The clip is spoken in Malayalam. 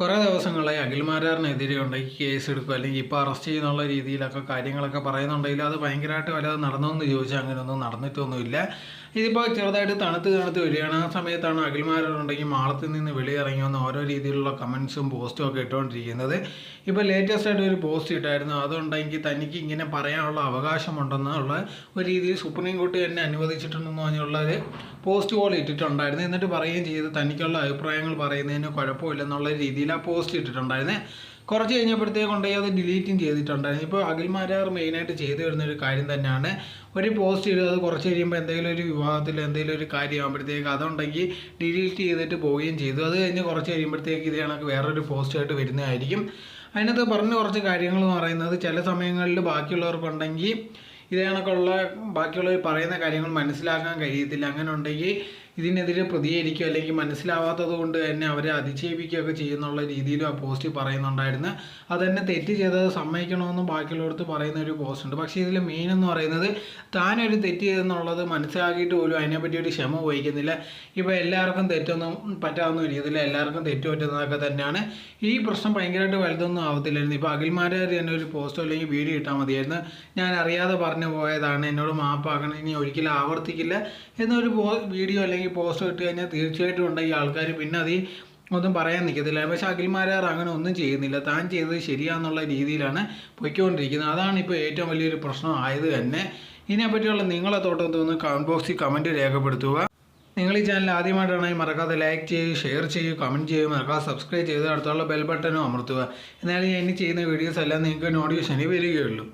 കുറേ ദിവസങ്ങളായി അഖിൽമാരാറിനെതിരെ ഉണ്ടെങ്കിൽ കേസ് എടുക്കുക അല്ലെങ്കിൽ ഇപ്പോൾ അറസ്റ്റ് ചെയ്യുന്നുള്ള രീതിയിലൊക്കെ കാര്യങ്ങളൊക്കെ പറയുന്നുണ്ടെങ്കിൽ അത് ഭയങ്കരമായിട്ട് വല്ലതും നടന്നോന്ന് ചോദിച്ചാൽ അങ്ങനെയൊന്നും നടന്നിട്ടൊന്നുമില്ല. ഇതിപ്പോൾ ചെറുതായിട്ട് തണുത്ത് തണുത്ത് വരികയാണ്. ആ സമയത്താണ് അഖിൽമാരുണ്ടെങ്കിൽ മാളത്തിൽ നിന്ന് വെളിയിറങ്ങി വന്ന് ഓരോ രീതിയിലുള്ള കമൻസും പോസ്റ്റും ഒക്കെ ഇട്ടുകൊണ്ടിരിക്കുന്നത് ഇപ്പോൾ ലേറ്റസ്റ്റ് ആയിട്ട് ഒരു പോസ്റ്റ് ഇട്ടായിരുന്നു. അതുണ്ടെങ്കിൽ തനിക്ക് ഇങ്ങനെ പറയാനുള്ള അവകാശമുണ്ടെന്നുള്ള ഒരു രീതിയിൽ സുപ്രീം കോടതി എന്നെ അനുവദിച്ചിട്ടുണ്ടെന്ന് പറഞ്ഞുള്ള ഒരു പോസ്റ്റ് പോലെ ഇട്ടിട്ടുണ്ടായിരുന്നു. എന്നിട്ട് പറയുകയും ചെയ്ത്. തനിക്കുള്ള അഭിപ്രായങ്ങൾ പറയുന്നതിന് കുഴപ്പമില്ലെന്നുള്ള രീതിയിൽ ആ പോസ്റ്റ് ഇട്ടിട്ടുണ്ടായിരുന്നേ. കുറച്ച് കഴിഞ്ഞപ്പോഴത്തേക്ക് കൊണ്ടുപോയി അത് ഡിലീറ്റും ചെയ്തിട്ടുണ്ടായിരുന്നു. ഇപ്പോൾ അഖിൽമാരാർ മെയിനായിട്ട് ചെയ്തു വരുന്ന ഒരു കാര്യം തന്നെയാണ്. ഒരു പോസ്റ്റ് ഇടുക അത് കുറച്ച് കഴിയുമ്പോൾ എന്തെങ്കിലും ഒരു വിവാഹത്തിൽ എന്തെങ്കിലും ഒരു കാര്യമാകുമ്പോഴത്തേക്ക് അതുണ്ടെങ്കിൽ ഡിലീറ്റ് ചെയ്തിട്ട് പോവുകയും ചെയ്തു. അത് കഴിഞ്ഞ് കുറച്ച് കഴിയുമ്പോഴത്തേക്ക് ഇത് കണക്ക് വേറൊരു പോസ്റ്റായിട്ട് വരുന്നതായിരിക്കും. അതിനകത്ത് പറഞ്ഞ കുറച്ച് കാര്യങ്ങൾ എന്ന് പറയുന്നത് ചില സമയങ്ങളിൽ ബാക്കിയുള്ളവർക്കുണ്ടെങ്കിൽ ഇത് കണക്കുള്ള ബാക്കിയുള്ളവർ പറയുന്ന കാര്യങ്ങൾ മനസ്സിലാക്കാൻ കഴിയത്തില്ല. അങ്ങനെ ഉണ്ടെങ്കിൽ ഇതിനെതിരെ പ്രതികരിക്കുക അല്ലെങ്കിൽ മനസ്സിലാവാത്തത് കൊണ്ട് തന്നെ അവരെ അതിജീവിക്കുകയൊക്കെ ചെയ്യുന്നുള്ള രീതിയിലും ആ പോസ്റ്റ് പറയുന്നുണ്ടായിരുന്നു. അത് തന്നെ തെറ്റ് ചെയ്തത് സമ്മതിക്കണമെന്നും ബാക്കിയുള്ളവർക്ക് പറയുന്ന ഒരു പോസ്റ്റ് ഉണ്ട്. പക്ഷേ ഇതിൽ മെയിൻ എന്ന് പറയുന്നത് താനൊരു തെറ്റ് ചെയ്തെന്നുള്ളത് മനസ്സിലാക്കിയിട്ട് പോലും അതിനെപ്പറ്റി ഒരു ക്ഷമ വഹിക്കുന്നില്ല ഇപ്പോൾ എല്ലാവർക്കും തെറ്റൊന്നും പറ്റാവുന്ന രീതിയിൽ എല്ലാവർക്കും തെറ്റ് പറ്റുന്നതൊക്കെ തന്നെയാണ്. ഈ പ്രശ്നം ഭയങ്കരമായിട്ട് വലുതൊന്നും ആവത്തില്ലായിരുന്നു. ഇപ്പോൾ അഖിൽമാരെ തന്നെ ഒരു പോസ്റ്റോ അല്ലെങ്കിൽ വീഡിയോ ഇട്ടാൽ മതിയായിരുന്നു. ഞാൻ അറിയാതെ പറഞ്ഞു പോയതാണ്. എന്നോട് മാപ്പാക്കണം. ഇനി ഒരിക്കലും ആവർത്തിക്കില്ല എന്നൊരു വീഡിയോ അല്ലെങ്കിൽ പോസ്റ്റ് ഇട്ട് കഴിഞ്ഞാൽ തീർച്ചയായിട്ടും ഉണ്ടെങ്കിൽ ആൾക്കാർ. പിന്നെ അത് ഒന്നും പറയാൻ നിൽക്കത്തില്ല. പക്ഷെ അഖിൽമാരാർ അങ്ങനെ ഒന്നും ചെയ്യുന്നില്ല. താൻ ചെയ്തത് ശരിയാണെന്നുള്ള രീതിയിലാണ് പൊയ്ക്കൊണ്ടിരിക്കുന്നത്. അതാണ് ഇപ്പോൾ ഏറ്റവും വലിയൊരു പ്രശ്നം ആയത് തന്നെ. ഇതിനെപ്പറ്റിയുള്ള നിങ്ങളെ തോട്ടം തോന്നുന്നു കമന്റ് ബോക്സിൽ കമന്റ് രേഖപ്പെടുത്തുക. നിങ്ങൾ ഈ ചാനൽ ആദ്യമായിട്ടാണെങ്കിൽ മറക്കാതെ ലൈക്ക് ചെയ്യുക ഷെയർ ചെയ്യുക കമന്റ് ചെയ്യുക മറക്കാതെ സബ്സ്ക്രൈബ് ചെയ്ത് അടുത്തുള്ള ബെൽ ബട്ടനും അമർത്തുക. എന്നാലും ഞാൻ ഇനി ചെയ്യുന്ന വീഡിയോസ് എല്ലാം നിങ്ങൾക്ക് നോട്ടിഫിക്കേഷൻ വരികയുള്ളൂ.